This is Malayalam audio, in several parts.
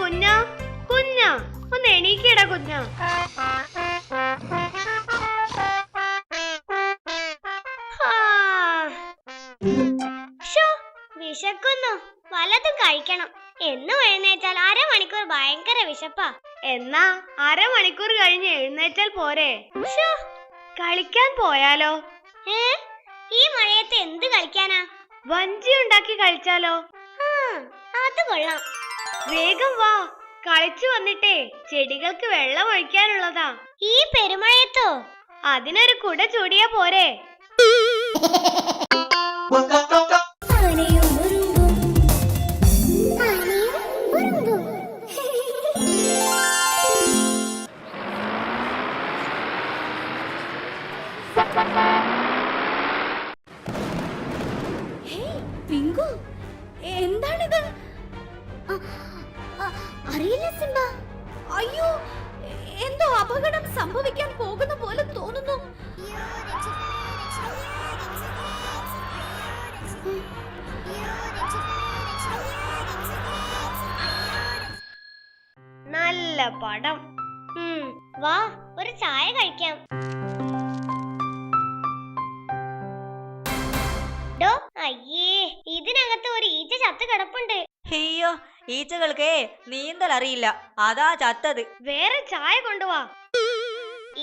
എവിടെയാടാ കുഞ്ഞ ഒന്ന് എണീക്കടാ കുഞ്ഞ. വിശക്കുന്നു. വല്ലതും കഴിക്കണം. എന്നും എഴുന്നേറ്റാൽ അരമണിക്കൂർ ഭയങ്കര വിശപ്പാ. എന്നാ അരമണിക്കൂർ കഴിഞ്ഞ് എഴുന്നേറ്റാൽ പോരെ. കളിക്കാൻ പോയാലോ? ഏ? ഈ മഴയത്ത് എന്ത് കളിക്കാനാ? വഞ്ചി ഉണ്ടാക്കി കളിച്ചാലോ അത് കൊള്ളാം. വേഗം വാ. കളിച്ചു വന്നിട്ടേ ചെടികൾക്ക് വെള്ളം ഒഴിക്കാനുള്ളതാ. ഈ പെരുമഴയത്തോ? അതിനൊരു കുട ചൂടിയാ പോരെ. ആനയും നല്ല പടം. വാ ഒരു ചായ കഴിക്കാം. ഡോ അയ്യേ ഇതിനകത്ത് ഒരു ഈച്ച ചത്ത് കിടപ്പുണ്ട്. അയ്യോ ഈച്ചകൾക്കേ നീന്തൽ അറിയില്ല. അതാ ചത്തത്. വേറെ ചായ കൊണ്ടുവാ.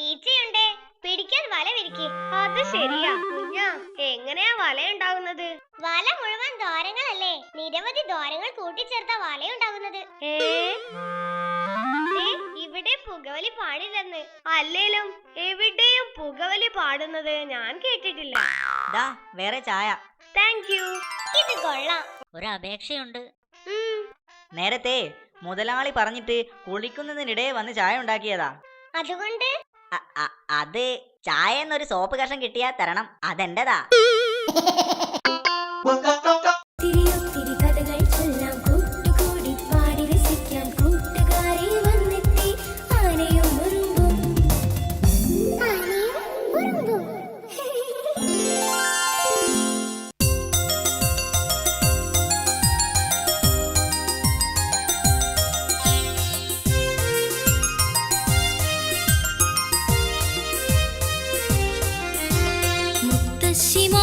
ഈച്ചയുണ്ടേ പിടിക്കാൻ വല വിരിക്കേ. അത് ശരിയാ. കുഞ്ഞാ എങ്ങനെയാ വല ഉണ്ടാകുന്നത് വല മുഴുവൻ ദ്വാരങ്ങളല്ലേ? നിരവധി ദ്വാരങ്ങൾ കൂട്ടിച്ചേർത്ത വലയുണ്ടാകുന്നത് ഇവിടെ പുകവലി പാടില്ലെന്ന്. അല്ലേലും എവിടെയും പുകവലി പാടുന്നത് ഞാൻ കേട്ടിട്ടില്ല. ദാ വേറെ ചായ. താങ്ക് യു ഇത് കൊള്ളാം. ഒരു അപേക്ഷയുണ്ട്. ഉം, നേരത്തെ മുതലാളി പറഞ്ഞിട്ട് കുളിക്കുന്നതിനിടെ വന്ന് ചായ ഉണ്ടാക്കിയതാ. അതുകൊണ്ട്? അ- അ- അത് ചായ എന്നൊരു സോപ്പ് കഷം കിട്ടിയാ തരണം. അതെന്റെതാ? തിരിയൊത്തിരി 私も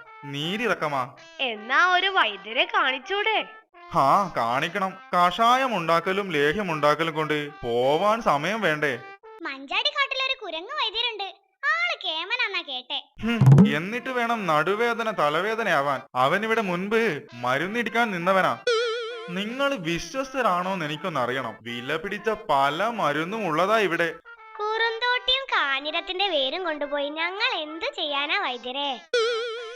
നീരിറക്കമാ എന്നാ ഒരു വൈദ്യരെ കാണിച്ചൂടെ? ഹാ കാണിക്കണം. കഷായം ഉണ്ടാക്കലും ലേഹ്യം ഉണ്ടാക്കലും കൊണ്ട് പോവാൻ സമയം വേണ്ടേ? മഞ്ചാടി കാട്ടിലൊരു കുരങ്ങ് വൈദ്യരുണ്ട്. ആൾ കേമനാന്നാ കേട്ടെ. എന്നിട്ട് വേണം നടുവേദന തലവേദന ആവാൻ അവൻ ഇവിടെ മുൻപ് മരുന്നിടിക്കാൻ നിന്നവനാ. നിങ്ങൾ വിശ്വസ്തരാണോന്ന് എനിക്കൊന്നറിയണം. വില പിടിച്ച പല മരുന്നും ഉള്ളതാ ഇവിടെ. കുറുന്തോട്ടിയും കാഞ്ഞിരത്തിന്റെ വേരും കൊണ്ടുപോയി ഞങ്ങൾ എന്തു ചെയ്യാനാ വൈദ്യരെ?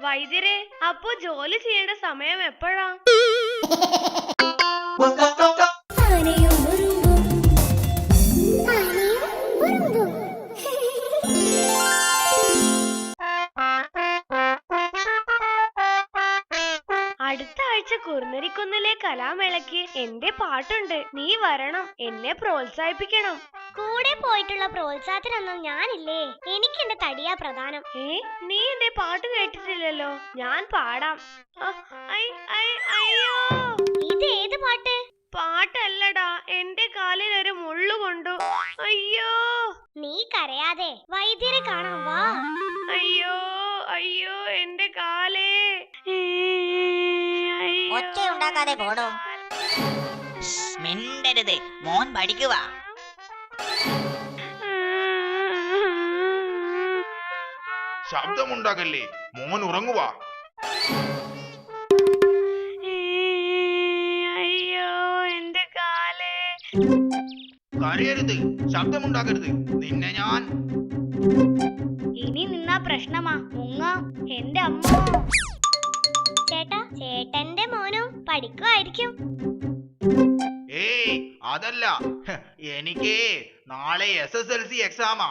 വൈദ്യരെ അപ്പോ ജോലി ചെയ്യേണ്ട സമയം എപ്പോഴാ? അടുത്ത ആഴ്ച കുറുനരിക്കുന്നിലെ കലാമേളയ്ക്ക് എന്റെ പാട്ടുണ്ട്. നീ വരണം. എന്നെ പ്രോത്സാഹിപ്പിക്കണം. കൂടെ പോയിട്ടുള്ള പ്രോത്സാഹത്തിനൊന്നും ഞാനില്ലേ? എനിക്ക് എന്റെ തടിയാ പ്രധാനം. ഏ നീ എന്റെ പാട്ട് കേട്ടിട്ടില്ലല്ലോ? ഞാൻ പാടാം. അയ്യോ! ഇത് ഏത് പാട്ട്? പാട്ടല്ലടാ എന്റെ കാലിൽ ഒരു മുള്ളു കൊണ്ടു. അയ്യോ! നീ കരയാതെ വൈദ്യരെ കാണാം വാ. അയ്യോ അയ്യോ എന്റെ കാലേ. ഏ, ഉണ്ടാക്കാതെ പോടോ. മിണ്ടരുത്. മോൻ പഠിക്കുക ശബ്ദമുണ്ടാകല്ലേ മോൻ ഉറങ്ങുവാ. അയ്യോ എന്റെ കാലേ. കരയരുത്. ശബ്ദമുണ്ടാക്കരുത്. നിന്നെ ഞാൻ. ഇനി നിന്നാ പ്രശ്നമാ. മുങ്ങ. എന്റെ അമ്മ. ചേട്ടാ ചേട്ടന്റെ മോനും പഠിക്കുമായിരിക്കും ഏയ് അതല്ല. എനിക്ക് നാളെ എസ് എസ് എൽ സി എക്സാമാ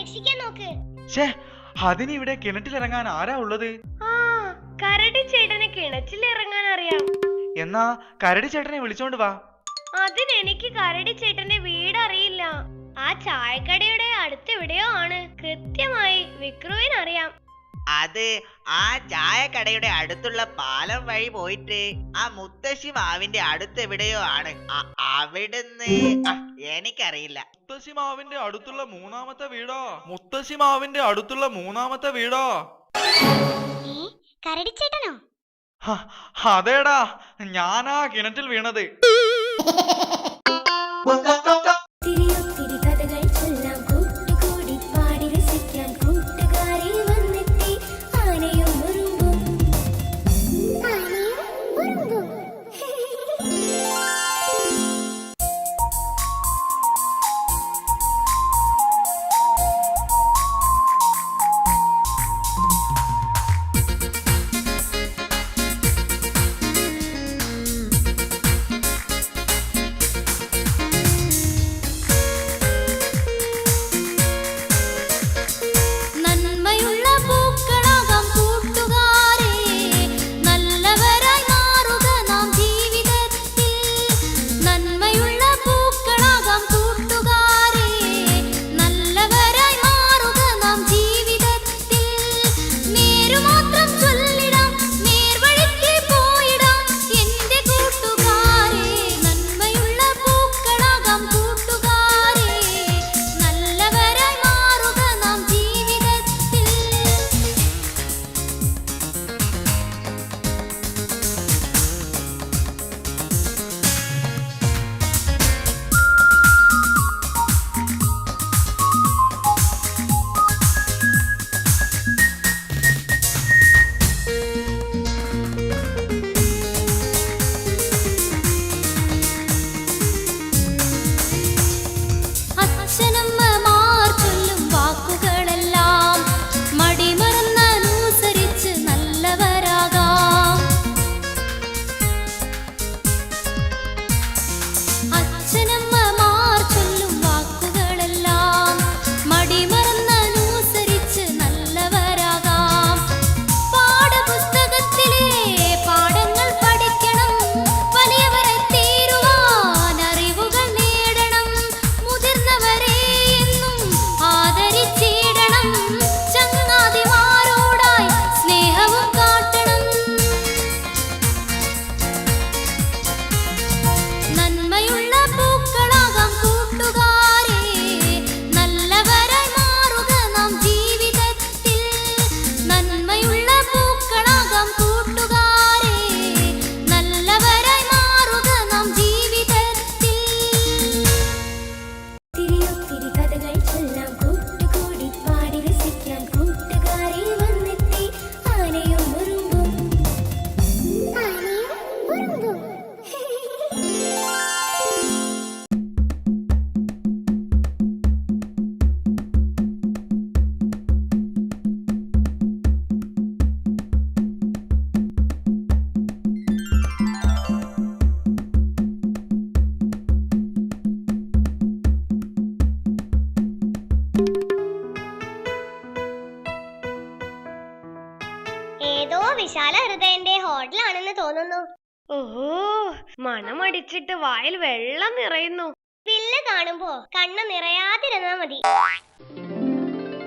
രക്ഷിക്കാൻ നോക്ക്. ഇവിടെ കിണറ്റിൽ കിണറ്റിലിറങ്ങാൻ ആരാ ഉള്ളത്? ആ കരടി ചേട്ടന് കിണറ്റിൽ ഇറങ്ങാൻ അറിയാം. എന്നാ കരടി ചേട്ടനെ വിളിച്ചോണ്ട് വാ. അതിനെനിക്ക് കരടി ചേട്ടന്റെ വീട് അറിയില്ല. ആ ചായക്കടയുടെ അടുത്തെവിടെയോ ആണ്. കൃത്യമായി വിക്രുവിന് അറിയാം അത് ആ ചായക്കടയുടെ അടുത്തുള്ള പാലം വഴി പോയിട്ട് ആ മുത്തശ്ശി മാവിന്റെ അടുത്ത് എവിടെയോ ആണ്. അവിടുന്ന് എനിക്കറിയില്ല. മുത്തശ്ശി മാവിന്റെ അടുത്തുള്ള മൂന്നാമത്തെ വീടോ? മുത്തശ്ശി മാവിന്റെ അടുത്തുള്ള മൂന്നാമത്തെ വീടോ? കരടിച്ചേട്ടനോ? ഹ, അതേടാ. ഞാനാ കിണറ്റിൽ വീണത്. മണമടിച്ചിട്ട് വായിൽ വെള്ളം നിറയുന്നു. വില്ല് കാണുമ്പോ കണ്ണ് നിറയാതിരുന്നാ മതി.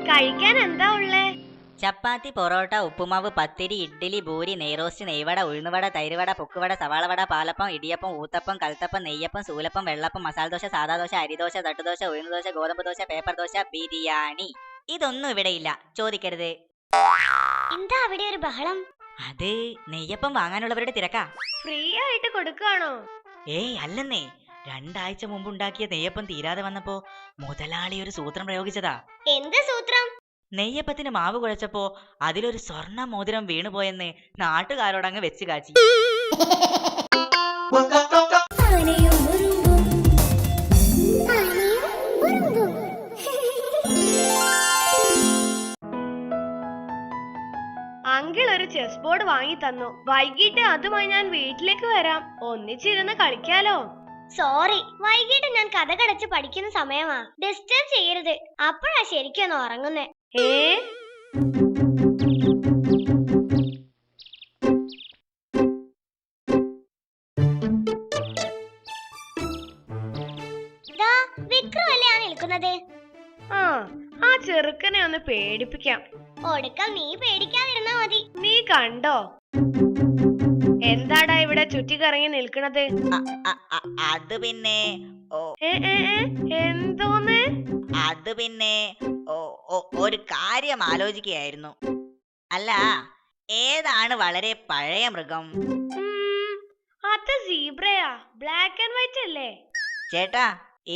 കഴിക്കാൻ എന്താ ഉള്ളേ? ചപ്പാത്തി പൊറോട്ട ഉപ്പുമാവ് പത്തിരി ഇഡ്ഡലി ബൂരി നെയ്റോസ്റ്റ് നെയ്വട ഉഴുന്നുവട തൈരുവട പൊക്കുവട സവാളവട പാലപ്പം ഇടിയപ്പം ഊത്തപ്പം കൽത്തപ്പം നെയ്യപ്പം സൂലപ്പം വെള്ളപ്പം മസാല ദോശ സാധാ ദോശ അരിദോശ തട്ടുദോശ ഉഴുന്നുദോശ ഗോതമ്പ് ദോശ പേപ്പർ ദോശ ബിരിയാണി. ഇതൊന്നും ഇവിടെയില്ല ചോദിക്കരുത്. എന്താ അവിടെ ഒരു ബഹളം? അത് നെയ്യപ്പം വാങ്ങാനുള്ളവരുടെ തിരക്കാ. ഫ്രീ ആയിട്ട് കൊടുക്കാണോ ഏയ് അല്ലെന്നേ. രണ്ടാഴ്ച മുമ്പ് ഉണ്ടാക്കിയ നെയ്യപ്പം തീരാതെ വന്നപ്പോ മുതലാളി ഒരു സൂത്രം പ്രയോഗിച്ചതാ. എന്ത് സൂത്രം? നെയ്യപ്പത്തിന് മാവ് കുഴച്ചപ്പോ അതിലൊരു സ്വർണ മോതിരം വീണുപോയെന്ന് നാട്ടുകാരോടങ്ങ് വെച്ച് കാച്ചി. ചെസ് ബോർഡ് വാങ്ങി തന്നു വൈകിട്ട് അതുമായി ഞാൻ വീട്ടിലേക്ക് വരാം. ഒന്നിച്ചിരുന്ന് കളിക്കാലോ. സോറി വൈകിട്ട് ഞാൻ കഥ കടച്ച് പഠിക്കുന്ന സമയമാ. ഡിസ്റ്റർബ് ചെയ്യരുത്. അപ്പോഴാ ശരിക്കും ഉറങ്ങുന്നേ. ഏ? ആ നിൽക്കുന്നത്? ആ ആ ചെറുക്കനെ ഒന്ന് പേടിപ്പിക്കാം. ഒടുക്കം നീ പേടിക്കാതിരുന്നാ മതി. നീ കണ്ടോ? എന്താടാ ഇവിടെ ചുറ്റിക്കറങ്ങി നിൽക്കണത്? അത് പിന്നെ എന്തോന്ന്? അത് പിന്നെ ഒരു കാര്യം ആലോചിക്കുകയായിരുന്നു. അല്ല ഏതാണ് വളരെ പഴയ മൃഗം? അത് സീബ്രയാ ബ്ലാക്ക് ആൻഡ് വൈറ്റ് അല്ലേ? ചേട്ടാ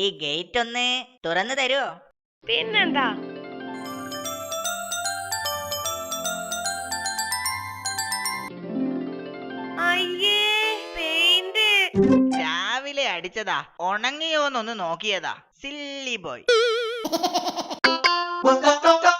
ഈ ഗേറ്റ് ഒന്ന് തുറന്നു തരുമോ പിന്നെന്താ? അടിച്ചതാ ഉണങ്ങിയോന്നൊന്ന് നോക്കിയതാ. Silly boy